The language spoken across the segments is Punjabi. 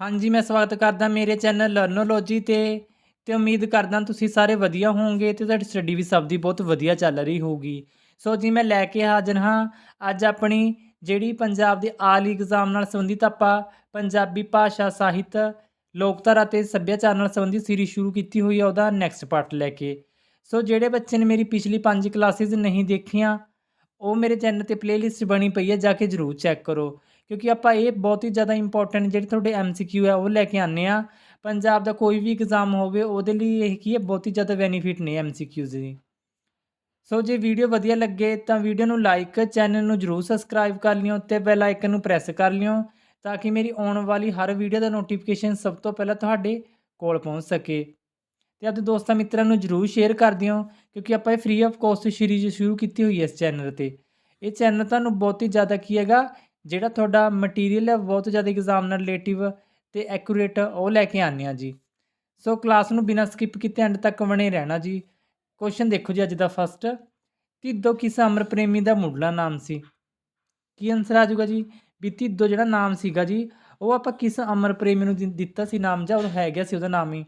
ਹਾਂਜੀ, ਮੈਂ ਸਵਾਗਤ ਕਰਦਾ ਮੇਰੇ ਚੈਨਲ ਲਰਨੋਲੋਜੀ ਤੇ ਤੇ ਉਮੀਦ ਕਰਦਾ ਤੁਸੀਂ ਸਾਰੇ ਵਧੀਆ ਹੋਵੋਗੇ ਤੇ ਤੁਹਾਡੀ ਸਟੱਡੀ ਵੀ ਸਭ ਦੀ ਬਹੁਤ ਵਧੀਆ ਚੱਲ ਰਹੀ ਹੋਊਗੀ। ਸੋ ਜੀ, ਮੈਂ ਲੈ ਕੇ ਹਾਜ਼ਰ ਹਾਂ। ਅੱਜ ਆਪਣੀ ਜਿਹੜੀ ਪੰਜਾਬ ਦੇ ਆਲ ਐਗਜ਼ਾਮ ਨਾਲ ਸੰਬੰਧਿਤ ਆਪਾਂ ਪੰਜਾਬੀ ਭਾਸ਼ਾ ਸਾਹਿਤ, ਲੋਕਧਾਰਾ ਤੇ ਸੱਭਿਆਚਾਰ ਨਾਲ ਸੰਬੰਧਿਤ ਸੀਰੀਜ਼ ਸ਼ੁਰੂ ਕੀਤੀ ਹੋਈ ਹੈ ਉਹਦਾ ਨੈਕਸਟ ਪਾਰਟ ਲੈ ਕੇ। ਸੋ ਜਿਹੜੇ ਬੱਚੇ ਨੇ ਮੇਰੀ ਪਿਛਲੀ ਪੰਜ ਕਲਾਸਿਸ ਨਹੀਂ ਦੇਖੀਆਂ, ਉਹ ਮੇਰੇ ਚੈਨਲ ਤੇ ਪਲੇਲਿਸਟ ਬਣੀ ਪਈ ਹੈ ਜਾ ਕੇ ਜਰੂਰ ਚੈੱਕ ਕਰੋ। ਕਿਉਂਕਿ ਆਪਾਂ ਇਹ ਬਹੁਤ ਹੀ ਜ਼ਿਆਦਾ ਇੰਪੋਰਟੈਂਟ ਜਿਹੜੇ ਤੁਹਾਡੇ ਐਮਸੀਕਿਊ ਹੈ, ਉਹ ਲੈ ਕੇ ਆਨੇ ਆ ਪੰਜਾਬ ਦਾ ਕੋਈ ਵੀ ਐਗਜ਼ਾਮ ਹੋਵੇ, ਉਹਦੇ ਲਈ ਇਹ ਕੀ ਹੈ, ਬਹੁਤ ਹੀ ਜ਼ਿਆਦਾ ਬੈਨੀਫਿਟ ਨੇ ਐਮਸੀਕਿਊਜ਼ ਦੀ। ਸੋ ਜੇ ਵੀਡੀਓ ਵਧੀਆ ਲੱਗੇ, ਤਾਂ ਵੀਡੀਓ ਨੂੰ ਲਾਈਕ ਚੈਨਲ ਨੂੰ ਜਰੂਰ ਸਬਸਕ੍ਰਾਈਬ ਕਰ ਲਿਓ, ਤੇ ਬੈਲ ਆਈਕਨ ਨੂੰ ਪ੍ਰੈਸ ਕਰ ਲਿਓ, ਤਾਂ ਕਿ ਮੇਰੀ ਆਉਣ ਵਾਲੀ ਹਰ ਵੀਡੀਓ ਦਾ ਨੋਟੀਫਿਕੇਸ਼ਨ ਸਭ ਤੋਂ ਪਹਿਲਾਂ ਤੁਹਾਡੇ ਕੋਲ ਪਹੁੰਚ ਸਕੇ। ਤੇ ਆਪਣੇ ਦੋਸਤਾਂ ਮਿੱਤਰਾਂ ਨੂੰ ਜਰੂਰ ਸ਼ੇਅਰ ਕਰ ਦਿਓ, ਕਿਉਂਕਿ ਆਪਾਂ ਇਹ ਫ੍ਰੀ ਆਫ ਕਾਸਟ ਸੀਰੀਜ਼ ਸ਼ੁਰੂ ਕੀਤੀ ਹੋਈ ਹੈ ਇਸ ਚੈਨਲ ਤੇ। ਇਹ ਚੈਨਲ ਤੁਹਾਨੂੰ ਬਹੁਤ ਹੀ ਜ਼ਿਆਦਾ ਕੀ ਹੈਗਾ ਜਿਹੜਾ ਤੁਹਾਡਾ ਮਟੀਰੀਅਲ ਹੈ, ਬਹੁਤ ਜ਼ਿਆਦਾ ਐਗਜ਼ਾਮ ਨਾਲ ਰਿਲੇਟਿਵ ਤੇ ਐਕੂਰੇਟ ਉਹ ਲੈ ਕੇ ਆਉਂਦੇ ਹਾਂ ਜੀ। ਸੋ ਕਲਾਸ ਨੂੰ ਬਿਨਾਂ ਸਕਿਪ ਕੀਤੇ ਐਂਡ ਤੱਕ ਬਣੇ ਰਹਿਣਾ ਜੀ। ਕੁਐਸਚਨ ਦੇਖੋ ਜੀ ਅੱਜ ਦਾ ਫਸਟ ਤਿੱਦੋ ਕਿਸ ਅਮਰ ਪ੍ਰੇਮੀ ਦਾ ਮੁੱਢਲਾ ਨਾਮ ਸੀ? ਕੀ ਆਨਸਰ ਆ ਜਾਊਗਾ ਜੀ? ਵੀ ਤਿੱਦੋ ਜਿਹੜਾ ਨਾਮ ਸੀਗਾ ਜੀ, ਉਹ ਆਪਾਂ ਕਿਸ ਅਮਰ ਪ੍ਰੇਮੀ ਨੂੰ ਦਿੱਤਾ ਸੀ ਨਾਮ ਜਾਂ ਉਹ ਹੈ ਗਿਆ ਸੀ ਉਹਦਾ ਨਾਮ ਹੀ?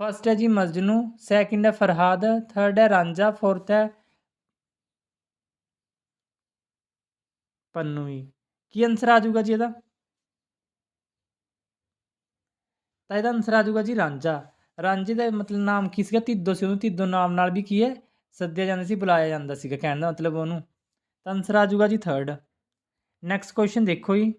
ਫਸਟ ਹੈ ਜੀ ਮਜਨੂ ਸੈਕਿੰਡ ਹੈ ਫਰਹਾਦ ਥਰਡ ਹੈ ਰਾਂਝਾ ਫੋਰਥ ਹੈ ਪੰਨੂਈ ਕੀ ਆਨਸਰ ਆ ਜਾਊਗਾ ਜੀ ਇਹਦਾ? ਤਾਂ ਇਹਦਾ ਆਨਸਰ ਆ ਜਾਊਗਾ ਜੀ ਰਾਂਝਾ। ਰਾਂਝੇ ਦਾ ਮਤਲਬ ਨਾਮ ਕੀ ਸੀਗਾ? ਤਿੱਦੋ ਸੀ ਉਹਨੂੰ। ਤਿੱਦੋ ਨਾਮ ਨਾਲ ਵੀ ਕੀ ਹੈ? ਸੱਦਿਆ ਜਾਂਦਾ ਸੀ, ਬੁਲਾਇਆ ਜਾਂਦਾ ਸੀਗਾ ਕਹਿਣ ਦਾ ਮਤਲਬ ਉਹਨੂੰ। ਤਾਂ ਆਨਸਰ ਆ ਜਾਊਗਾ ਜੀ ਥਰਡ ਨੈਕਸਟ ਕੁਐਸਚਨ ਦੇਖੋ ਜੀ।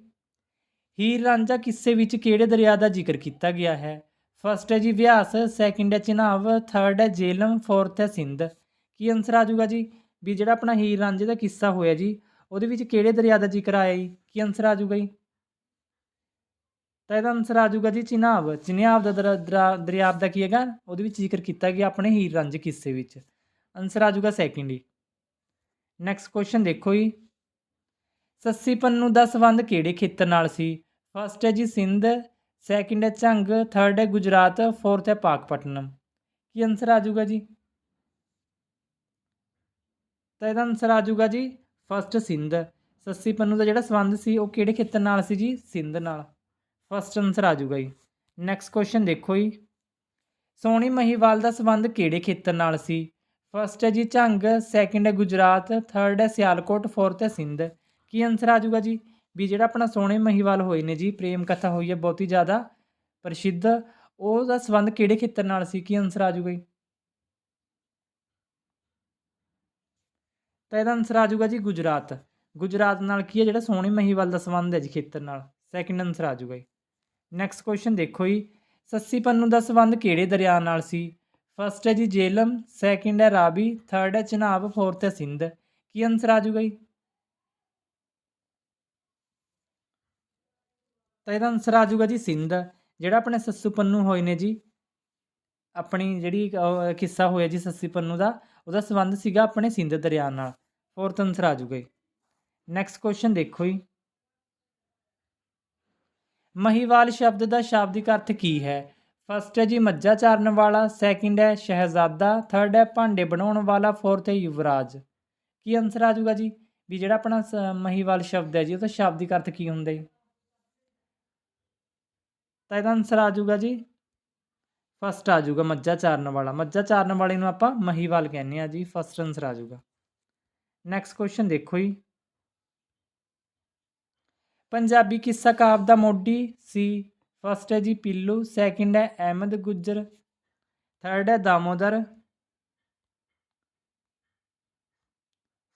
ਹੀਰ ਰਾਂਝਾ ਕਿੱਸੇ ਵਿੱਚ ਕਿਹੜੇ ਦਰਿਆ ਦਾ ਜ਼ਿਕਰ ਕੀਤਾ ਗਿਆ ਹੈ? ਫਸਟ ਹੈ ਜੀ ਬਿਆਸ ਸੈਕਿੰਡ ਹੈ ਚਨਾਬ ਥਰਡ ਹੈ ਜੇਲਮ ਫੋਰਥ ਹੈ ਸਿੰਧ। ਕੀ ਆਨਸਰ ਆ ਜਾਊਗਾ ਜੀ? ਵੀ ਜਿਹੜਾ ਆਪਣਾ ਹੀਰ ਰਾਂਝੇ ਦਾ ਕਿੱਸਾ ਹੋਇਆ ਜੀ ਉਹਦੇ ਵਿੱਚ ਕਿਹੜੇ ਦਰਿਆ ਦਾ ਜ਼ਿਕਰ ਆਇਆ ਜੀ? ਕੀ ਆਨਸਰ ਆ ਜਾਊਗਾ ਜੀ? ਤਾਂ ਇਹਦਾ ਆਨਸਰ ਆ ਜਾਊਗਾ ਜੀ ਚਿਨਾਬ। ਚਿਨਾਬ ਦਾ ਦਰਾ- ਦਰਾ- ਦਰਿਆ ਦਾ ਕੀ ਹੈਗਾ? ਉਹਦੇ ਵਿੱਚ ਜ਼ਿਕਰ ਕੀਤਾ ਗਿਆ ਆਪਣੇ ਹੀਰ ਰੰਜ ਕਿੱਸੇ ਵਿੱਚ। ਆਨਸਰ ਆ ਜਾਊਗਾ ਸੈਕਿੰਡ ਹੀ। ਨੈਕਸਟ ਕੁਐਸਚਨ ਦੇਖੋ ਜੀ। ਸੱਸੀ ਪੰਨੂ ਦਾ ਸੰਬੰਧ ਕਿਹੜੇ ਖੇਤਰ ਨਾਲ ਸੀ? ਫਸਟ ਹੈ ਜੀ ਸਿੰਧ ਸੈਕਿੰਡ ਹੈ ਝੰਗ ਥਰਡ ਹੈ ਗੁਜਰਾਤ ਫੋਰਥ ਹੈ ਪਾਕਪਟਨਮ। ਕੀ ਆਨਸਰ ਆ ਜਾਊਗਾ ਜੀ? ਤਾਂ ਇਹਦਾ ਆਨਸਰ ਆ ਜਾਊਗਾ ਜੀ ਫਸਟ ਸਿੰਧ। ਸੱਸੀ ਪੰਨੂ ਦਾ ਜਿਹੜਾ ਸੰਬੰਧ ਸੀ, ਉਹ ਕਿਹੜੇ ਖੇਤਰ ਨਾਲ ਸੀ ਜੀ? ਸਿੰਧ ਨਾਲ। ਫਸਟ ਆਨਸਰ ਆ ਜਾਊਗਾ ਜੀ। ਨੈਕਸਟ ਕੁਐਸਚਨ ਦੇਖੋ ਜੀ। ਸੋਹਣੀ ਮਹੀਵਾਲ ਦਾ ਸੰਬੰਧ ਕਿਹੜੇ ਖੇਤਰ ਨਾਲ ਸੀ? ਫਸਟ ਹੈ ਜੀ ਝੰਗ ਸੈਕਿੰਡ ਹੈ ਗੁਜਰਾਤ ਥਰਡ ਹੈ ਸਿਆਲਕੋਟ ਫੋਰਥ ਹੈ ਸਿੰਧ। ਕੀ ਆਨਸਰ ਆ ਜਾਊਗਾ ਜੀ? ਵੀ ਜਿਹੜਾ ਆਪਣਾ ਸੋਹਣੇ ਮਹੀਵਾਲ ਹੋਏ ਨੇ ਜੀ, ਪ੍ਰੇਮ ਕਥਾ ਹੋਈ ਹੈ, ਬਹੁਤ ਹੀ ਜ਼ਿਆਦਾ ਪ੍ਰਸਿੱਧ। ਉਹਦਾ ਸੰਬੰਧ ਕਿਹੜੇ ਖੇਤਰ ਨਾਲ ਸੀ? ਕੀ ਆਨਸਰ ਆ ਜਾਊਗਾ ਜੀ? ਤਾਂ ਇਹਦਾ ਆਨਸਰ ਆ ਜਾਊਗਾ ਜੀ ਗੁਜਰਾਤ। ਗੁਜਰਾਤ ਨਾਲ ਕੀ ਹੈ? ਜਿਹੜਾ ਸੋਹਣੀ ਮਹੀਵਾਲ ਦਾ ਸੰਬੰਧ ਹੈ ਜੀ ਖੇਤਰ ਨਾਲ। ਸੈਕਿੰਡ ਆਨਸਰ ਆ ਜਾਊਗਾ ਜੀ। ਨੈਕਸਟ ਕੁਐਸਚਨ ਦੇਖੋ ਜੀ। ਸੱਸੀ ਪੰਨੂ ਦਾ ਸੰਬੰਧ ਕਿਹੜੇ ਦਰਿਆ ਨਾਲ ਸੀ? ਫਸਟ ਹੈ ਜੀ ਜੇਲਮ ਸੈਕਿੰਡ ਹੈ ਰਾਵੀ ਥਰਡ ਹੈ ਚਨਾਬ ਫੋਰਥ ਹੈ ਸਿੰਧ। ਕੀ ਆਨਸਰ ਆ ਜਾਊਗਾ ਜੀ? ਤਾਂ ਇਹਦਾ ਆਨਸਰ ਆ ਜਾਊਗਾ ਜੀ ਸਿੰਧ। ਜਿਹੜਾ ਆਪਣੇ ਸੱਸੂ ਪੰਨੂ ਹੋਏ ਨੇ ਜੀ, ਆਪਣੀ ਜਿਹੜੀ ਕਿੱਸਾ ਹੋਇਆ ਜੀ ਸੱਸੀ ਪੰਨੂ ਦਾ, ਉਹਦਾ ਸੰਬੰਧ ਸੀਗਾ ਆਪਣੇ ਸਿੰਧ ਦਰਿਆ ਨਾਲ। ਫੋਰਥ ਆਨਸਰ ਆ ਜੂਗਾ ਜੀ। ਨੈਕਸਟ ਕੁਐਸਚਨ ਦੇਖੋ ਜੀ। ਮਹੀਵਾਲ ਸ਼ਬਦ ਦਾ ਸ਼ਾਬਦਿਕ ਅਰਥ ਕੀ ਹੈ? ਫਸਟ ਹੈ ਜੀ ਮੱਝਾ ਚਾਰਨ ਵਾਲਾ ਸੈਕਿੰਡ ਹੈ ਸ਼ਹਿਜ਼ਾਦਾ ਥਰਡ ਹੈ ਭਾਂਡੇ ਬਣਾਉਣ ਵਾਲਾ ਫੋਰਥ ਹੈ ਯੁਵਰਾਜ। ਕੀ ਆਨਸਰ ਆ ਜਾਊਗਾ ਜੀ? ਵੀ ਜਿਹੜਾ ਆਪਣਾ ਸ- ਮਹੀਵਾਲ ਸ਼ਬਦ ਹੈ ਜੀ, ਉਹਦਾ ਸ਼ਾਬਦਿਕ ਅਰਥ ਕੀ ਹੁੰਦਾ ਜੀ? ਤਾਂ ਇਹਦਾ ਆਨਸਰ ਆ ਜਾਊਗਾ ਜੀ। ਫਸਟ ਆ ਜਾਊਗਾ ਮੱਝਾ ਚਾਰਨ ਵਾਲਾ। ਮੱਝਾਂ ਚਾਰਨ ਵਾਲੇ ਨੂੰ ਆਪਾਂ ਮਹੀਵਾਲ ਕਹਿੰਦੇ ਆ ਜੀ। ਫਸਟ ਆਨਸਰ ਆ ਜਾਊਗਾ। ਨੈਕਸਟ ਕੁਐਸਚਨ ਦੇਖੋ ਜੀ। ਪੰਜਾਬੀ ਕਿੱਸਾ ਕਾਵ ਦਾ ਮੋਢੀ ਸੀ। ਫਸਟ ਹੈ ਜੀ ਪੀਲੂ ਸੈਕਿੰਡ ਹੈ ਅਹਿਮਦ ਗੁੱਜਰ ਥਰਡ ਹੈ ਦਾਮੋਦਰ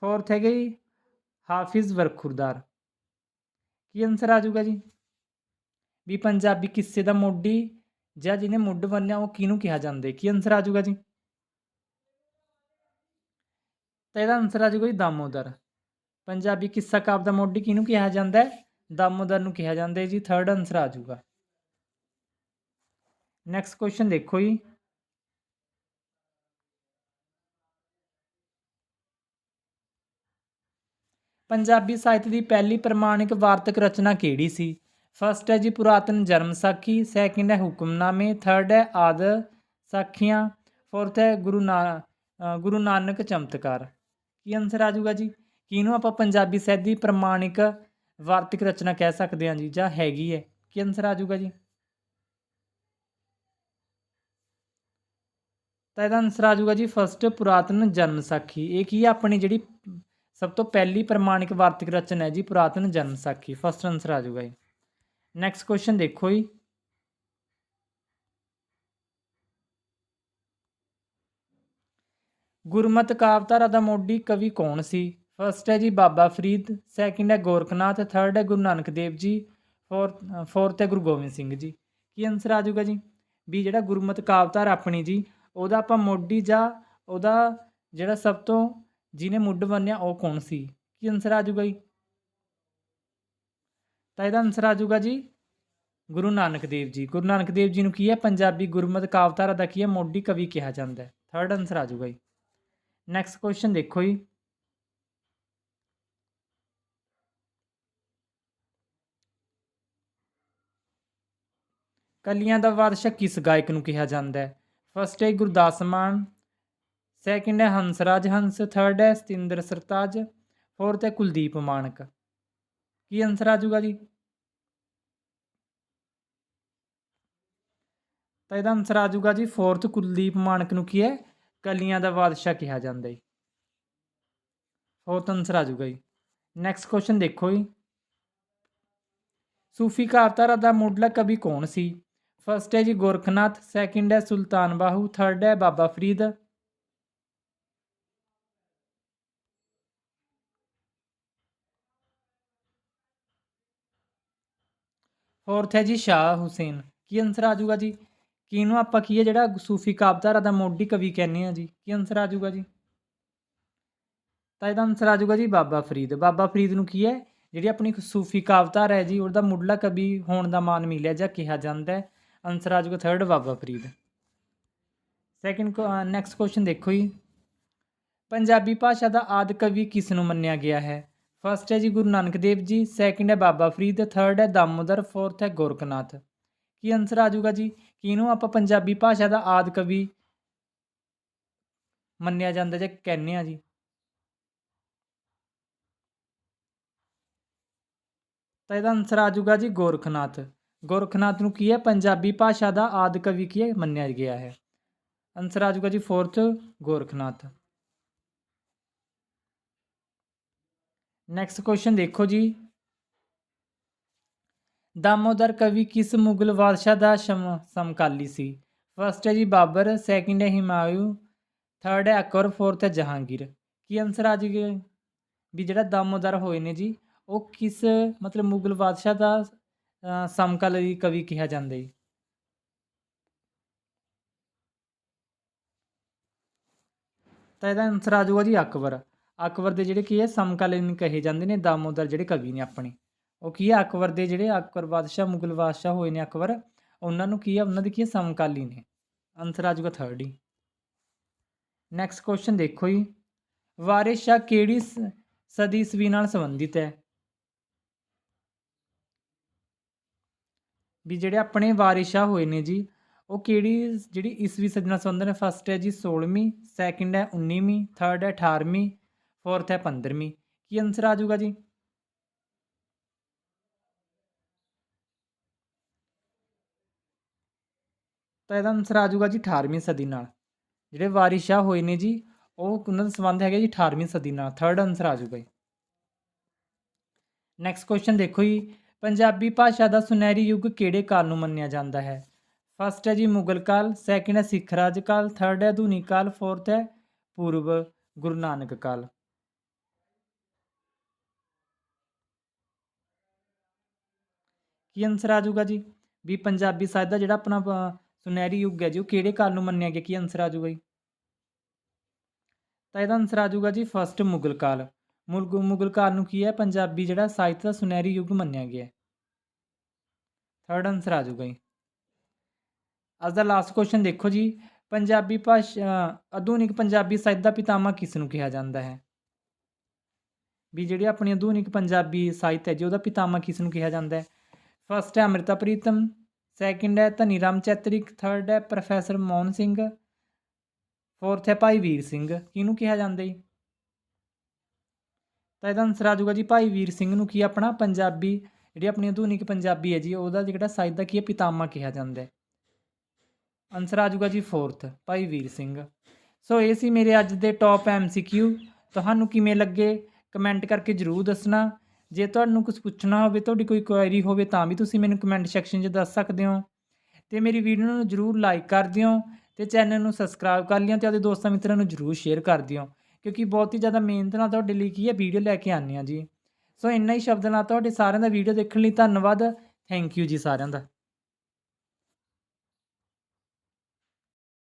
ਫੋਰਥ ਹੈਗਾ ਜੀ ਹਾਫਿਜ਼ ਵਰਖੁਰਦਾਰ। ਕੀ ਆਨਸਰ ਆ ਜਾਊਗਾ ਜੀ? ਵੀ ਪੰਜਾਬੀ ਕਿੱਸੇ ਦਾ ਮੋਢੀ ਜਾਂ ਜਿਹਨੇ ਮੁੱਢ ਬੰਨਿਆ ਉਹ ਕਿਹਨੂੰ ਕਿਹਾ ਜਾਂਦਾ ਕੀ ਆਨਸਰ ਆ ਜਾਊਗਾ ਜੀ? ਤਾਂ ਇਹਦਾ ਆਨਸਰ ਆ ਜਾਊਗਾ ਜੀ ਦਾਮੋਦਰ। ਪੰਜਾਬੀ ਕਿੱਸਾ ਕਾਵ ਦਾ ਮੋਢੀ ਕਿਹਨੂੰ ਕਿਹਾ ਜਾਂਦਾ ਹੈ? ਦਾਮੋਦਰ ਨੂੰ ਕਿਹਾ ਜਾਂਦਾ ਹੈ ਜੀ ਥਰਡ ਆਨਸਰ ਆ ਜਾਊਗਾ। ਨੈਕਸਟ ਕੁਐਸਚਨ ਦੇਖੋ ਜੀ। ਪੰਜਾਬੀ ਸਾਹਿਤ ਦੀ ਪਹਿਲੀ ਪ੍ਰਮਾਣਿਕ ਵਾਰਤਕ ਰਚਨਾ ਕਿਹੜੀ ਸੀ? ਫਸਟ ਹੈ ਜੀ ਪੁਰਾਤਨ ਜਨਮ ਸਾਖੀ ਸੈਕਿੰਡ ਹੈ ਹੁਕਮਨਾਮੇ ਥਰਡ ਹੈ ਆਦ ਸਾਖੀਆਂ ਫੋਰਥ ਹੈ ਗੁਰੂ ਨਾ ਗੁਰੂ ਨਾਨਕ ਚਮਤਕਾਰ। ਕੀ ਆਨਸਰ ਆ ਜਾਊਗਾ ਜੀ? ਕਿਹਨੂੰ ਆਪਾਂ ਪੰਜਾਬੀ ਸਾਹਿਤ ਦੀ ਪ੍ਰਮਾਣਿਕ ਵਾਰਤਿਕ ਰਚਨਾ ਕਹਿ ਸਕਦੇ ਹਾਂ ਜੀ? ਜਾਂ ਹੈਗੀ ਹੈ? ਕੀ ਆਨਸਰ ਆ ਜਾਊਗਾ ਜੀ? ਤਾਂ ਇਹਦਾ ਆਨਸਰ ਆ ਜਾਊਗਾ ਜੀ ਫਸਟ ਪੁਰਾਤਨ ਜਨਮ ਸਾਖੀ। ਇਹ ਕੀ ਹੈ? ਆਪਣੀ ਜਿਹੜੀ ਸਭ ਤੋਂ ਪਹਿਲੀ ਪ੍ਰਮਾਣਿਕ ਵਾਰਤਿਕ ਰਚਨਾ ਹੈ ਜੀ, ਪੁਰਾਤਨ ਜਨਮ ਸਾਖੀ। ਫਸਟ ਆਨਸਰ ਆ ਜਾਊਗਾ ਜੀ। ਨੈਕਸਟ ਕੁਐਸਚਨ ਦੇਖੋ ਜੀ। ਗੁਰਮਤਿ ਕਾਵਤਾਰਾ ਦਾ ਮੋਢੀ ਕਵੀ ਕੌਣ ਸੀ? ਫਸਟ ਹੈ ਜੀ ਬਾਬਾ ਫਰੀਦ ਸੈਕਿੰਡ ਹੈ ਗੋਰਖਨਾਥ ਥਰਡ ਹੈ ਗੁਰੂ ਨਾਨਕ ਦੇਵ ਜੀ ਫੋਰਥ ਫੋਰਥ ਹੈ ਗੁਰੂ ਗੋਬਿੰਦ ਸਿੰਘ ਜੀ। ਕੀ ਆਨਸਰ ਆ ਜਾਊਗਾ ਜੀ? ਵੀ ਜਿਹੜਾ ਗੁਰਮਤਿ ਕਾਵਤਾਰ ਆਪਣੀ ਜੀ, ਉਹਦਾ ਆਪਾਂ ਮੋਢੀ ਜਾਂ ਉਹਦਾ ਜਿਹੜਾ ਸਭ ਤੋਂ ਜਿਹਨੇ ਮੁੱਢ ਬੰਨਿਆ ਉਹ ਕੌਣ ਸੀ? ਕੀ ਆਨਸਰ ਆ ਜਾਊਗਾ ਜੀ? ਤਾਂ ਇਹਦਾ ਆਨਸਰ ਆ ਜਾਊਗਾ ਜੀ ਗੁਰੂ ਨਾਨਕ ਦੇਵ ਜੀ। ਗੁਰੂ ਨਾਨਕ ਦੇਵ ਜੀ ਨੂੰ ਕੀ ਹੈ? ਪੰਜਾਬੀ ਗੁਰਮਤਿ ਕਾਵਤਾਰਾ ਦਾ ਕੀ ਹੈ? ਮੋਢੀ ਕਵੀ ਕਿਹਾ ਜਾਂਦਾ ਹੈ। ਥਰਡ ਆਨਸਰ ਆ ਜਾਊਗਾ ਜੀ। ਨੈਕਸਟ ਕੁਐਸਚਨ ਦੇਖੋ ਜੀ। ਕਲੀਆਂ ਦਾ ਵਾਰਸ਼ਕ ਕਿਸ ਗਾਇਕ ਨੂੰ ਕਿਹਾ ਜਾਂਦਾ ਹੈ? ਫਸਟ ਹੈ ਗੁਰਦਾਸ ਮਾਨ ਸੈਕਿੰਡ ਹੈ ਹੰਸਰਾਜ ਹੰਸ ਥਰਡ ਹੈ ਸਤਿੰਦਰ ਸਰਤਾਜ ਫੋਰਥ ਹੈ ਕੁਲਦੀਪ ਮਾਨਕ ਕੀ ਆਨਸਰ ਆ ਜਾਊਗਾ ਜੀ? ਤਾਂ ਇਹਦਾ ਆਨਸਰ ਆ ਜਾਊਗਾ ਜੀ ਫੋਰਥ ਕੁਲਦੀਪ ਮਾਨਕ ਨੂੰ ਕੀ ਹੈ? ਕਲੀਆਂ ਦਾ ਬਾਦਸ਼ਾਹ ਕਿਹਾ ਜਾਂਦਾ ਹੈ ਫੋਰਥ ਆਨਸਰ ਆ ਜਾਊਗਾ ਜੀ। ਨੈਕਸਟ ਕੁਐਸਚਨ ਦੇਖੋ ਜੀ। ਸੂਫੀ ਕਾਵਤਾਰਾ ਦਾ ਮੁੱਢਲਾ ਕਵੀ ਕੌਣ ਸੀ? ਫਸਟ ਹੈ ਜੀ ਗੋਰਖਨਾਥ ਸੈਕਿੰਡ ਹੈ ਸੁਲਤਾਨ ਬਾਹੂ ਥਰਡ ਹੈ ਬਾਬਾ ਫਰੀਦ। ਫੋਰਥ ਹੈ ਜੀ ਸ਼ਾਹ ਹੁਸੈਨ। ਕੀ ਆਨਸਰ ਆ ਜਾਊਗਾ ਜੀ? ਕਿਹਨੂੰ ਆਪਾਂ ਕੀ ਹੈ ਜਿਹੜਾ ਸੂਫੀ ਕਾਵਿਧਾਰਾ ਦਾ ਮੋਢੀ ਕਵੀ ਕਹਿੰਦੇ ਆ ਜੀ, ਕੀ ਆਨਸਰ ਆ ਜਾਊਗਾ ਜੀ? ਤਾਂ ਇਹਦਾ ਆਨਸਰ ਆ ਜਾਊਗਾ ਜੀ ਬਾਬਾ ਫਰੀਦ। ਬਾਬਾ ਫਰੀਦ ਨੂੰ ਕੀ ਹੈ? ਜਿਹੜੀ ਆਪਣੀ ਇੱਕ ਸੂਫੀ ਕਾਵਿਧਾਰਾ ਹੈ ਜੀ, ਉਹਦਾ ਮੁੱਢਲਾ ਕਵੀ ਹੋਣ ਦਾ ਮਾਨ ਮਿਲਿਆ ਜਾਂ ਕਿਹਾ ਜਾਂਦਾ ਹੈ। ਆਨਸਰ ਆ ਜਾਊਗਾ third Baba Farid. Second next question ਦੇਖੋ ਜੀ। ਪੰਜਾਬੀ ਭਾਸ਼ਾ ਦਾ ਆਦਿ ਕਵੀ ਕਿਸ ਨੂੰ ਮੰਨਿਆ ਗਿਆ ਹੈ? ਫਸਟ ਹੈ ਜੀ ਗੁਰੂ ਨਾਨਕ ਦੇਵ ਜੀ ਸੈਕਿੰਡ ਹੈ ਬਾਬਾ ਫਰੀਦ ਥਰਡ ਹੈ ਦਾਮੋਦਰ ਫੋਰਥ ਹੈ ਗੋਰਖਨਾਥ। ਕੀ ਆਨਸਰ ਆ ਜਾਊਗਾ ਜੀ? ਕਿਹਨੂੰ ਆਪਾਂ ਪੰਜਾਬੀ ਭਾਸ਼ਾ ਦਾ ਆਦਿ ਕਵੀ ਮੰਨਿਆ ਜਾਂਦਾ ਜਾਂ ਕਹਿੰਦੇ ਆ ਜੀ? ਤਾਂ ਇਹਦਾ ਆਨਸਰ ਆ ਜਾਊਗਾ ਜੀ ਗੋਰਖਨਾਥ। ਗੋਰਖਨਾਥ ਨੂੰ ਕੀ ਹੈ? ਪੰਜਾਬੀ ਭਾਸ਼ਾ ਦਾ ਆਦਿ ਕਵੀ ਕੀ ਹੈ? ਮੰਨਿਆ ਗਿਆ ਹੈ। ਆਨਸਰ ਆ ਜਾਊਗਾ ਜੀ ਫੋਰਥ ਗੋਰਖਨਾਥ। ਨੈਕਸਟ ਕੁਐਸਚਨ ਦੇਖੋ ਜੀ। ਦਾਮੋਦਰ ਕਵੀ ਕਿਸ ਮੁਗਲ ਬਾਦਸ਼ਾਹ ਦਾ ਸ਼ਮ- ਸਮਕਾਲੀ ਸੀ? ਫਸਟ ਹੈ ਜੀ ਬਾਬਰ ਸੈਕਿੰਡ ਹੈ ਹਿਮਾਯੂ ਥਰਡ ਹੈ ਅਕਬਰ ਫੋਰਥ ਹੈ ਜਹਾਂਗੀਰ। ਕੀ ਆਨਸਰ ਆ ਜਾਊਗਾ ਵੀ ਜਿਹੜਾ ਦਾਮੋਦਰ ਹੋਏ ਨੇ ਜੀ, ਉਹ ਕਿਸ ਮਤਲਬ ਮੁਗਲ ਬਾਦਸ਼ਾਹ ਦਾ ਸਮਕਾਲੀ ਕਵੀ ਕਿਹਾ ਜਾਂਦਾ ਜੀ? ਤਾਂ ਇਹਦਾ ਆਨਸਰ ਆ ਜਾਊਗਾ ਜੀ ਅਕਬਰ। ਅਕਬਰ ਦੇ ਜਿਹੜੇ ਕੀ ਹੈ, ਸਮਕਾਲੀਨ ਕਹੇ ਜਾਂਦੇ ਨੇ ਦਾਮੋਦਰ ਜਿਹੜੇ ਕਵੀ ਨੇ ਆਪਣੇ। ਉਹ ਕੀ ਆ, ਅਕਬਰ ਦੇ ਜਿਹੜੇ ਅਕਬਰ ਬਾਦਸ਼ਾਹ, ਮੁਗਲ ਬਾਦਸ਼ਾਹ ਹੋਏ ਨੇ ਅਕਬਰ, ਉਹਨਾਂ ਨੂੰ ਕੀ ਹੈ ਉਹਨਾਂ ਦੇ ਕੀ ਸਮਕਾਲੀ ਨੇ। ਆਨਸਰ ਆ ਜਾਊਗਾ ਥਰਡ ਹੀ। ਨੈਕਸਟ ਕੁਐਸਚਨ ਦੇਖੋ ਜੀ। ਵਾਰਿਸ ਸ਼ਾਹ ਕਿਹੜੀ ਸ- ਸਦੀ ਈਸਵੀ ਨਾਲ ਸੰਬੰਧਿਤ ਹੈ? ਵੀ ਜਿਹੜੇ ਆਪਣੇ ਵਾਰਿਸ ਸ਼ਾਹ ਹੋਏ ਨੇ ਜੀ, ਉਹ ਕਿਹੜੀ ਜਿਹੜੀ ਈਸਵੀ ਸਦੀ ਨਾਲ ਸੰਬੰਧਿਤ ਹੈ ਫਸਟ ਹੈ ਜੀ 16ਵੀਂ ਸੈਕਿੰਡ ਹੈ 19ਵੀਂ ਥਰਡ ਹੈ 18ਵੀਂ ਫੋਰਥ ਹੈ 15ਵੀਂ ਕੀ ਆਨਸਰ ਆ ਜਾਊਗਾ ਜੀ? ਤਾਂ ਇਹਦਾ ਆਨਸਰ ਆ ਜਾਊਗਾ ਜੀ 18ਵੀਂ ਸਦੀ ਨਾਲ। ਜਿਹੜੇ ਵਾਰਿਸ ਸ਼ਾਹ ਹੋਏ ਨੇ ਜੀ, ਉਹ ਉਹਨਾਂ ਦਾ ਸੰਬੰਧ ਹੈਗਾ ਜੀ 18ਵੀਂ ਸਦੀ ਨਾਲ। ਥਰਡ ਆਨਸਰ ਆ ਜਾਊਗਾ ਜੀ। ਨੈਕਸਟ ਕੁਐਸਚਨ ਦੇਖੋ ਜੀ। ਪੰਜਾਬੀ ਭਾਸ਼ਾ ਦਾ ਸੁਨਹਿਰੀ ਯੁੱਗ ਕਿਹੜੇ ਕਾਲ ਨੂੰ ਮੰਨਿਆ ਜਾਂਦਾ ਹੈ? ਫਸਟ ਹੈ ਜੀ ਮੁਗਲ ਕਾਲ ਸੈਕਿੰਡ ਹੈ ਸਿੱਖ ਰਾਜ ਕਾਲ ਥਰਡ ਹੈ ਆਧੁਨਿਕ ਕਾਲ ਫੋਰਥ ਹੈ ਪੂਰਬ ਗੁਰੂ ਨਾਨਕ ਕਾਲ। ਕੀ ਆਨਸਰ ਆ ਜਾਊਗਾ ਜੀ? ਵੀ ਪੰਜਾਬੀ ਸਾਹਿਤ ਦਾ ਜਿਹੜਾ ਆਪਣਾ ਸੁਨਹਿਰੀ ਯੁੱਗ ਹੈ ਜੀ, ਉਹ ਕਿਹੜੇ ਕਾਲ ਨੂੰ ਮੰਨਿਆ ਗਿਆ? ਕੀ ਆਨਸਰ ਆ ਜਾਊਗਾ ਜੀ? ਤਾਂ ਇਹਦਾ ਆਨਸਰ ਆ ਜਾਊਗਾ ਜੀ ਫਸਟ ਮੁਗਲ ਕਾਲ। ਮੁਗਲ ਮੁਗਲ ਕਾਲ ਨੂੰ ਕੀ ਹੈ? ਪੰਜਾਬੀ ਜਿਹੜਾ ਸਾਹਿਤ ਦਾ ਸੁਨਹਿਰੀ ਯੁੱਗ ਮੰਨਿਆ ਗਿਆ ਹੈ। ਥਰਡ ਆਨਸਰ ਆ ਜਾਊਗਾ ਜੀ। ਅੱਜ ਦਾ ਲਾਸਟ ਕੁਐਸਚਨ ਦੇਖੋ ਜੀ, ਪੰਜਾਬੀ ਭਾਸ਼ਾ ਆਧੁਨਿਕ ਪੰਜਾਬੀ ਸਾਹਿਤ ਦਾ ਪਿਤਾਮਾ ਕਿਸ ਨੂੰ ਕਿਹਾ ਜਾਂਦਾ ਹੈ? ਵੀ ਜਿਹੜੀ ਆਪਣੀ ਆਧੁਨਿਕ ਪੰਜਾਬੀ ਸਾਹਿਤ ਹੈ ਜੀ, ਉਹਦਾ ਪਿਤਾਮਾ ਕਿਸ ਨੂੰ ਕਿਹਾ ਜਾਂਦਾ ਹੈ? ਫਸਟ ਹੈ ਅੰਮ੍ਰਿਤਾ ਪ੍ਰੀਤਮ ਸੈਕਿੰਡ ਹੈ ਧਨੀ ਰਾਮ ਚੈਤਰਿਕ ਥਰਡ ਹੈ ਪ੍ਰੋਫੈਸਰ ਮੋਹਨ ਸਿੰਘ ਫੋਰਥ ਹੈ ਭਾਈ ਵੀਰ ਸਿੰਘ। ਕਿਹਨੂੰ ਕਿਹਾ ਜਾਂਦਾ ਜੀ? ਤਾਂ ਇਹਦਾ ਆਨਸਰ ਆ ਜਾਊਗਾ ਜੀ ਭਾਈ ਵੀਰ ਸਿੰਘ ਨੂੰ ਕੀ ਆਪਣਾ ਪੰਜਾਬੀ, ਜਿਹੜੀ ਆਪਣੀ ਆਧੁਨਿਕ ਪੰਜਾਬੀ ਹੈ ਜੀ, ਉਹਦਾ ਜਿਹੜਾ ਸਾਹਿਤ ਦਾ ਕੀ ਹੈ, ਪਿਤਾਮਾ ਕਿਹਾ ਜਾਂਦਾ ਹੈ। ਆਨਸਰ ਆ ਜਾਊਗਾ ਜੀ 4th ਭਾਈ ਵੀਰ ਸਿੰਘ। ਸੋ ਇਹ ਸੀ ਮੇਰੇ ਅੱਜ ਦੇ ਟੌਪ ਐਮਸੀਕਿਊ ਤੁਹਾਨੂੰ ਕਿਵੇਂ ਲੱਗੇ? ਕਮੈਂਟ ਕਰਕੇ ਜਰੂਰ ਦੱਸਣਾ। ਜੇ ਤੁਹਾਨੂੰ ਕੁਝ ਪੁੱਛਣਾ ਹੋਵੇ, ਤੁਹਾਡੀ ਕੋਈ ਕੁਐਰੀ ਹੋਵੇ, ਤਾਂ ਵੀ ਤੁਸੀਂ ਮੈਨੂੰ ਕਮੈਂਟ ਸੈਕਸ਼ਨ 'ਚ ਦੱਸ ਸਕਦੇ ਹੋ। ਤੇ ਮੇਰੀ ਵੀਡੀਓ ਨੂੰ ਜਰੂਰ ਲਾਈਕ ਕਰ ਦਿਓ ਤੇ ਚੈਨਲ ਨੂੰ ਸਬਸਕ੍ਰਾਈਬ ਕਰ ਲਿਓ ਤੇ ਆਪਣੇ ਦੋਸਤਾਂ ਮਿੱਤਰਾਂ ਨੂੰ ਜਰੂਰ ਸ਼ੇਅਰ ਕਰ ਦਿਓ, ਕਿਉਂਕਿ ਬਹੁਤ ਹੀ ਜ਼ਿਆਦਾ ਮਿਹਨਤ ਨਾਲ ਤੁਹਾਡੇ ਲਈ ਕੀ ਹੈ ਵੀਡੀਓ ਲੈ ਕੇ ਆਉਂਦੇ ਹਾਂ ਜੀ। ਸੋ ਇੰਨਾ ਹੀ ਸ਼ਬਦ ਨਾਲ ਤੁਹਾਡੇ ਸਾਰਿਆਂ ਦਾ ਵੀਡੀਓ ਦੇਖਣ ਲਈ ਧੰਨਵਾਦ। ਥੈਂਕ ਯੂ ਜੀ ਸਾਰਿਆਂ ਦਾ।